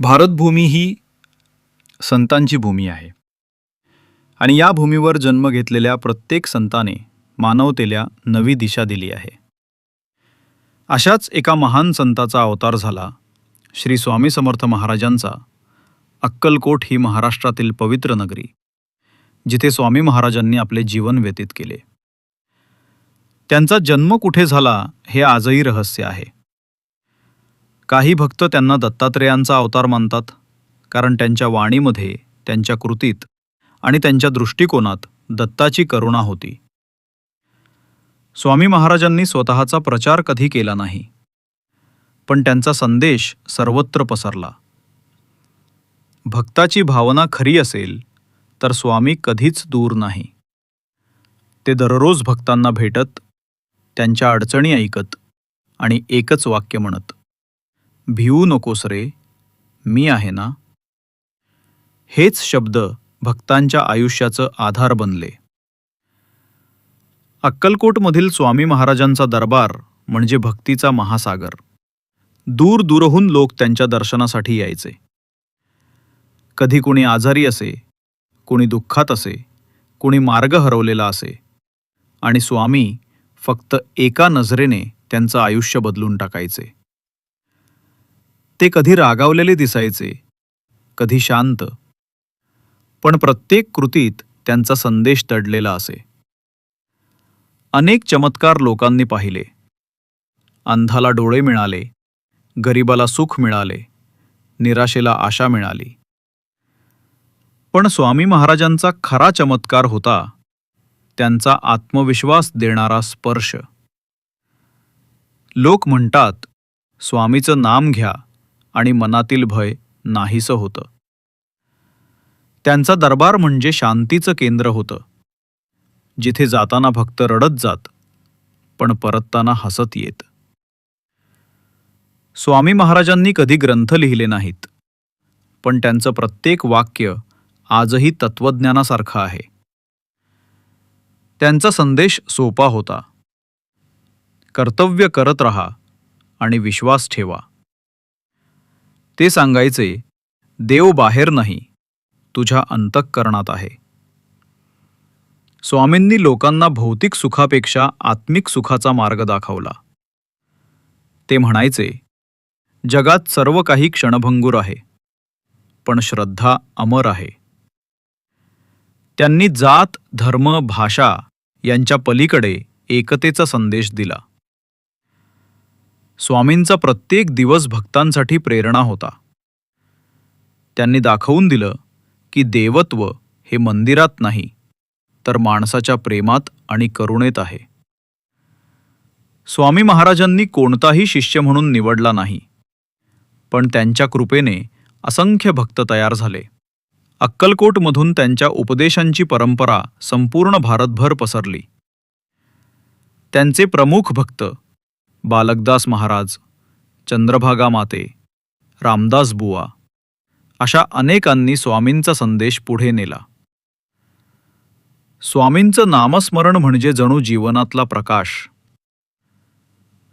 भारतभूमी ही संतांची भूमी आहे. आणि या भूमीवर जन्म घेतलेल्या प्रत्येक संताने मानवतेला नवी दिशा दिली आहे. अशाच एका महान संताचा अवतार झाला श्री स्वामी समर्थ महाराजांचा अक्कलकोट ही महाराष्ट्रातील पवित्र नगरी जिथे स्वामी महाराजांनी आपले जीवन व्यतीत केले. त्यांचा जन्म कुठे झाला हे आजही रहस्य आहे. काही भक्त त्यांना दत्तात्रेयांचा अवतार मानतात कारण त्यांच्या वाणीमध्ये त्यांच्या कृतीत आणि त्यांच्या दृष्टिकोनात दत्ताची करुणा होती. स्वामी महाराजांनी स्वतःचा प्रचार कधी केला नाही पण त्यांचा संदेश सर्वत्र पसरला. भक्ताची भावना खरी असेल तर स्वामी कधीच दूर नाही. ते दररोज भक्तांना भेटत त्यांच्या अडचणी ऐकत आणि एकच वाक्य म्हणत. भिवू नकोस रे मी आहे ना? हेच शब्द भक्तांच्या आयुष्याचं आधार बनले. अक्कलकोटमधील स्वामी महाराजांचा दरबार म्हणजे भक्तीचा महासागर. दूर दूरहून लोक त्यांच्या दर्शनासाठी यायचे. कधी कुणी आजारी असे कुणी दुःखात असे कुणी मार्ग हरवलेला असे आणि स्वामी फक्त एका नजरेने त्यांचं आयुष्य बदलून टाकायचे. ते कधी रागावलेले दिसायचे कधी शांत. पण प्रत्येक कृतीत त्यांचा संदेश दडलेला असे. अनेक चमत्कार लोकांनी पाहिले. अंधाला डोळे मिळाले गरिबाला सुख मिळाले निराशेला आशा मिळाली. पण स्वामी महाराजांचा खरा चमत्कार होता त्यांचा आत्मविश्वास देणारा स्पर्श. लोक म्हणतात स्वामीचं नाम घ्या आणि मनातील भय नाहीसं होतं. त्यांचा दरबार म्हणजे शांतीचं केंद्र होतं. जिथे जाताना भक्त रडत जात पण परतताना हसत येत. स्वामी महाराजांनी कधी ग्रंथ लिहिले नाहीत पण त्यांचं प्रत्येक वाक्य आजही तत्वज्ञानासारखं आहे. त्यांचा संदेश सोपा होता. कर्तव्य करत रहा आणि विश्वास ठेवा. ते सांगायचे देव बाहेर नाही तुझ्या अंतःकरणात आहे. स्वामींनी लोकांना भौतिक सुखापेक्षा आत्मिक सुखाचा मार्ग दाखवला. ते म्हणायचे जगात सर्व काही क्षणभंगूर आहे पण श्रद्धा अमर आहे. त्यांनी जात धर्म भाषा यांच्या पलीकडे एकतेचा संदेश दिला. स्वामींचा प्रत्येक दिवस भक्तांसाठी प्रेरणा होता. त्यांनी दाखवून दिलं की देवत्व हे मंदिरात नाही तर माणसाच्या प्रेमात आणि करुणेत आहे. स्वामी महाराजांनी कोणताही शिष्य म्हणून निवडला नाही पण त्यांच्या कृपेने असंख्य भक्त तयार झाले. अक्कलकोटमधून त्यांच्या उपदेशांची परंपरा संपूर्ण भारतभर पसरली. त्यांचे प्रमुख भक्त बालकदास महाराज चंद्रभागा माते रामदास बुवा अशा अनेकांनी स्वामींचा संदेश पुढे नेला. स्वामींचं नामस्मरण म्हणजे जणू जीवनातला प्रकाश.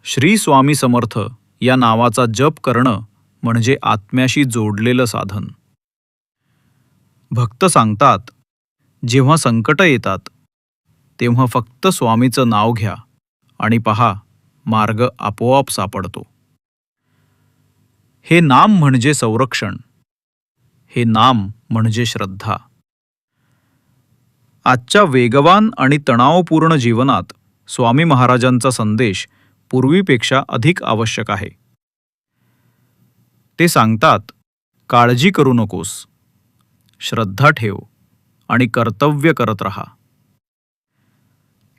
श्री स्वामी समर्थ या नावाचा जप करणं म्हणजे आत्म्याशी जोडलेलं साधन. भक्त सांगतात जेव्हा संकट येतात तेव्हा फक्त स्वामीचं नाव घ्या आणि पहा मार्ग आपोआप सापडतो. हे नाम म्हणजे संरक्षण. हे नाम म्हणजे श्रद्धा. आजच्या वेगवान आणि तणावपूर्ण जीवनात स्वामी महाराजांचा संदेश पूर्वीपेक्षा अधिक आवश्यक आहे. ते सांगतात काळजी करू नकोस. श्रद्धा ठेव आणि कर्तव्य करत रहा.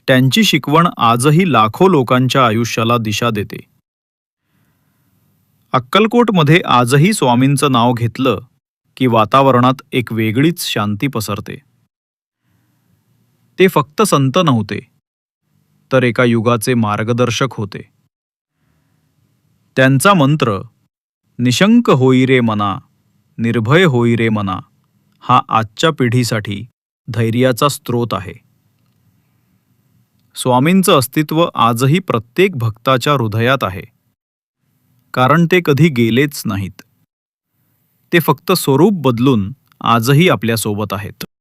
त्यांची शिकवण आजही लाखो लोकांच्या आयुष्याला दिशा देते. अक्कलकोटमध्ये आजही स्वामींचं नाव घेतलं की वातावरणात एक वेगळीच शांती पसरते. ते फक्त संत नव्हते तर एका युगाचे मार्गदर्शक होते. त्यांचा मंत्र निशंक होई रे मना निर्भय होई रे मना हा आजच्या पिढीसाठी धैर्याचा स्रोत आहे. स्वामींचं अस्तित्व आजही प्रत्येक भक्ताच्या हृदयात आहे. कारण ते कधी गेलेच नाहीत. ते फक्त स्वरूप बदलून आजही आपल्यासोबत आहेत.